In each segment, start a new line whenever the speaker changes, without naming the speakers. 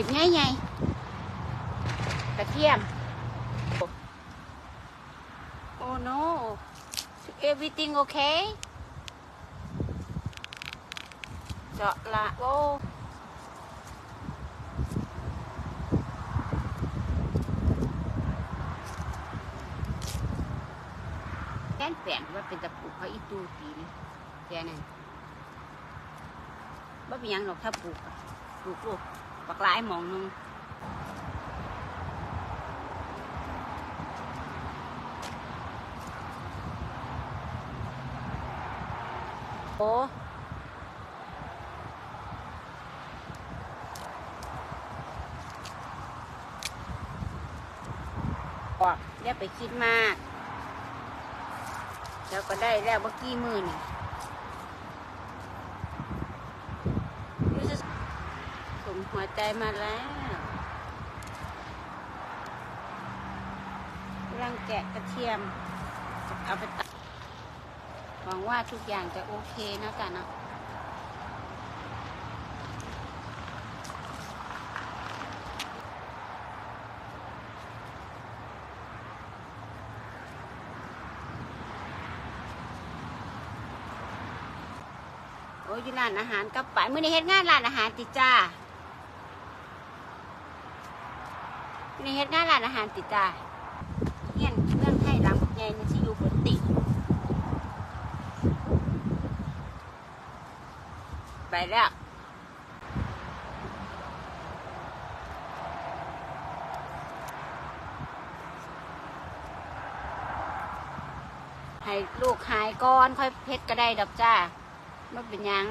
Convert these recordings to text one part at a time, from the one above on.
กีบง่ายไงกระเทียม โอ้ no everything okay เจาะละโอ้แป้นแปลนว่าเป็นตะปูเขาอีตูตีนแค่นั้นว่าเป็นหยังหรอกถ้าปลูกปลูกลูก ปักหลายหมองนึงโอ้อย่าไปคิดมาก แล้วก็ได้แล้วเมื่อกี้มือนี่รู้สึกสม หัวใจมาแล้วกำลังแกะกระเทียม เอาไปตัดหวังว่าทุกอย่างจะโอเคนะกันเนาะโอ้ยร้านอาหารกับไปมื่อนี้เฮ็ดงานร้านอาหารติจ้า มื่อนี้เฮ็ดงานร้านอาหารติจ้าเฮียนเรื่องให้หลังใหญ่นี่สิอยู่บนติไปแล้วให้ลูกหายก่อนค่อยเพชรก็ได้ดอกจ้าไม่เป็นยัง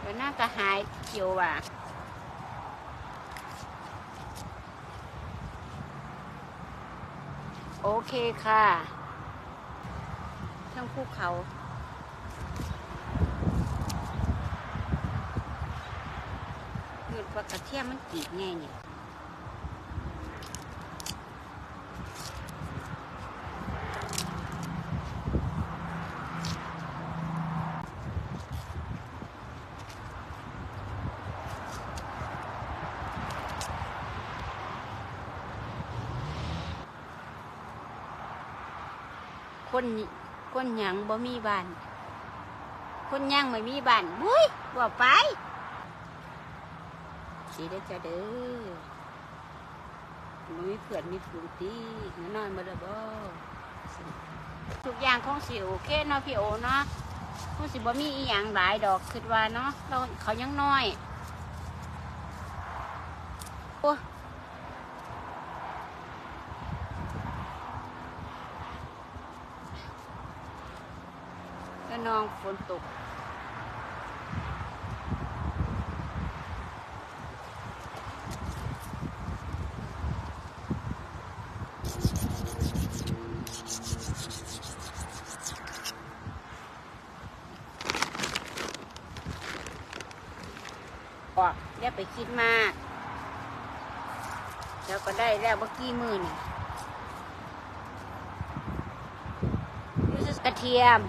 เดี๋ยวน้าก็หายเขียวว่ะ โอเคค่ะ ทั้งภูเขาเกิดว่ากระเทียมมันกรีดไงเนี่ย คนคนหยังบ่มีบ้าน คนหยังไม่มีบ้านบุ้ยบ่ไปสีได้จะเด้อมันมีเพื่อนมีฝูงตีน้อยมาแล้วบ่ทุกอย่างคงสิโอเคเนาะพี่โอเนาะคงสิบ่มีอีหยังหลายดอกคิดว่าเนาะเราเขายังน้อยโอ้แล้ว นองฝนตกบอกอย่าไปคิดมาก แล้วก็ได้แล้วเมื่อกี้มือนี่ยูสกระเทียม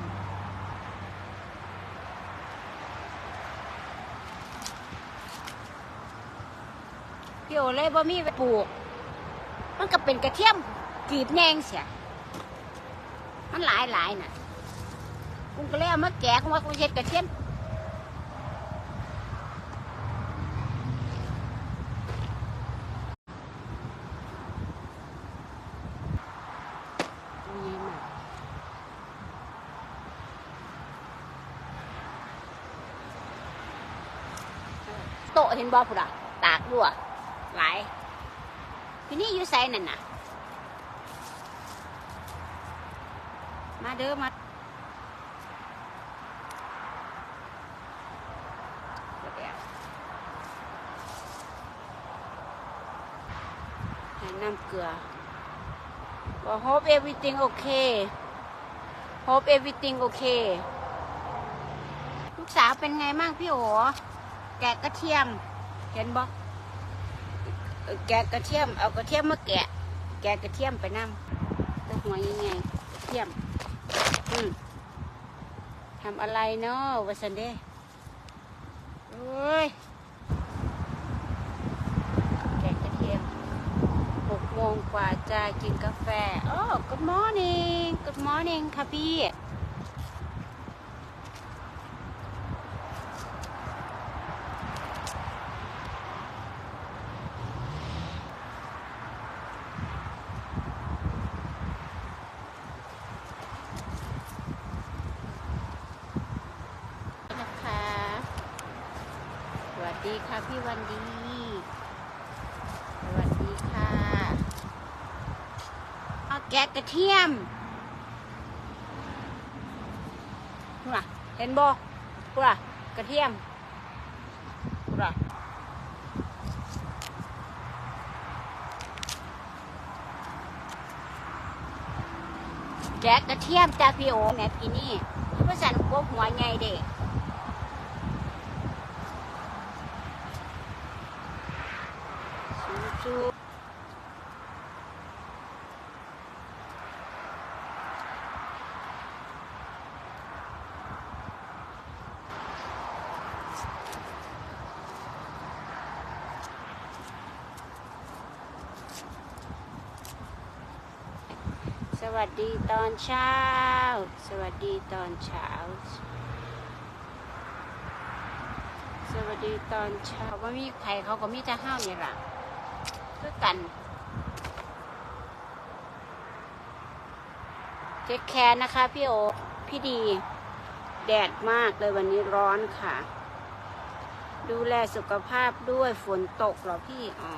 พี่โอเลยบ่มีไปปลูก มันก็เป็นกระเทียมกรีบแนงเสียมันหลายหลายๆน่ะกูก็เลยเอามาแกะกูว่ากูเช็ดกระเทียมโตเห็นบ่พุ่นอะตากรั่ว หลายทีนี้อยู่ไสนั่นน่ะ มาเด้อมาน้ำเกลือ Well, hope everything okay. Hope everything okay. ลูกสาวเป็นไงมั่งพี่โอแกะกระเทียม เห็นบอก แกะกระเทียมเอากระเทียมมาแกะ แกะกระเทียมไปนำตัวหัวยังไงกระเทียม อืมทำอะไรเนาะวสันเด้โอ้ยแกะกระเทียมหกโมงกว่าจะกินกาแฟ โอ้ good morning good morning ค่ะพี่ ดีค่ะพี่วันดี สวัสดีค่ะเอาแกะกระเทียมน่ะเห็นบอกว่ากระเทียมว่แกะกระเทียมจ้าพี่โอแม่พี่นี่เพราะฉันกลัวหัวใหญ่เด็ก สู้ๆ สวัสดีตอนเช้า สวัสดีตอนเช้า สวัสดีตอนเช้าว่ามีใครเขาก็มีแต่ห้าวนี่ล่ะคือกันเทคแคร์นะคะพี่โอ พี่ดี แดดมากเลยวันนี้ร้อนค่ะ ดูแลสุขภาพด้วยฝนตกเหรอพี่ อ๋อ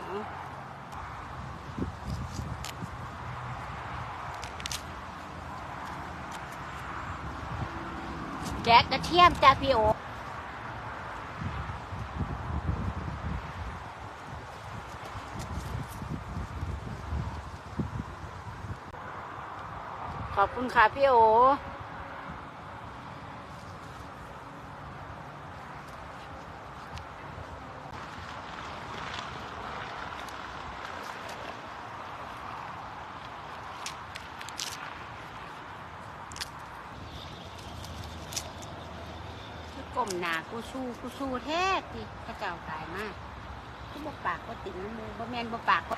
แกะกระเทียมจ้าพี่โอขอบคุณค่ะพี่โอ กลมหนากูสู้กูสู้แท้ที่พระเจ้าตายมากกูบอกปากก็ติดน้ำมูบ่แมนบ่ปากก็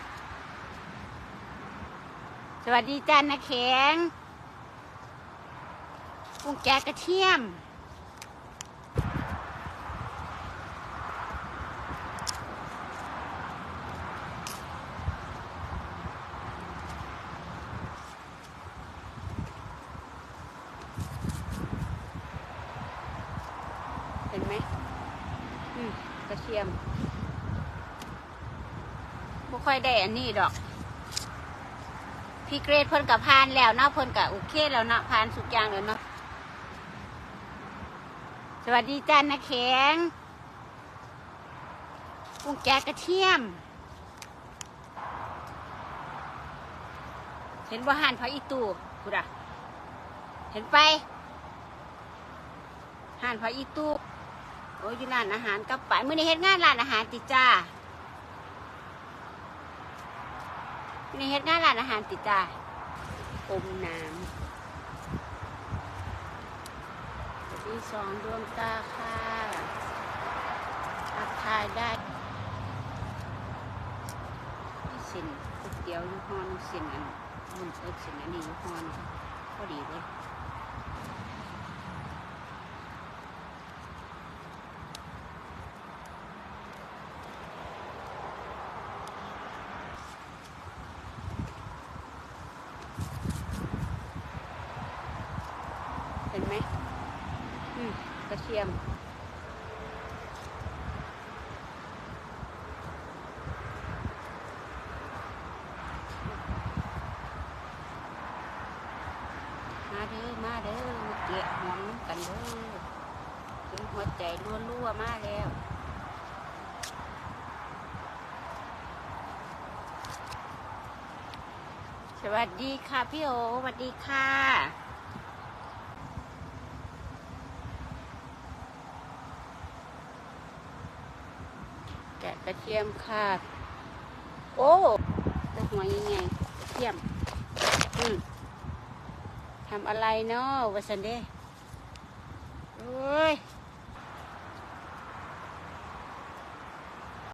สวัสดีจันนะแข็งกุ้งแกกระเทียม เห็นไหมอืมกระเทียมบ่ค่อยได้อันนี้ดอก พี่เกรดเพิ่นกับพานแล้วเนาะเพิ่นกับโอเคแล้วเนาะพานสุกอย่างแล้วเนาะสวัสดีจันนะแข็งกุ้งแกกระเทียม เห็นว่าหันพระอีตูกูดะเห็นไปหันพระอีตู โอ้ยร้านอาหารกับไปมื่อนี้เฮ็ดงานร้านอาหารติจ้ามื่อนี้เฮ็ดงานร้านอาหารติจ้าอมน้ำที่สองดวงตาค่ะทักทายได้ที่สินก๋วยเตี๋ยวยี่ห้อนสินอันมุนเอิสินอันนี้ยี่ห้อนพอดีเลย เห็นไหมอืมก ระเทียม มาเด้อ มาเด้อมาเกะหอมกันเด้อถึงหัวใจรั่วๆมาแล้วสวัสดีค่ะพี่โอสวัสดีค่ะ แกะกระเทียมค่ะโอ้แต่หัวยังไงกระเทียมอืมทำอะไรเนาะวะสันเดโอ้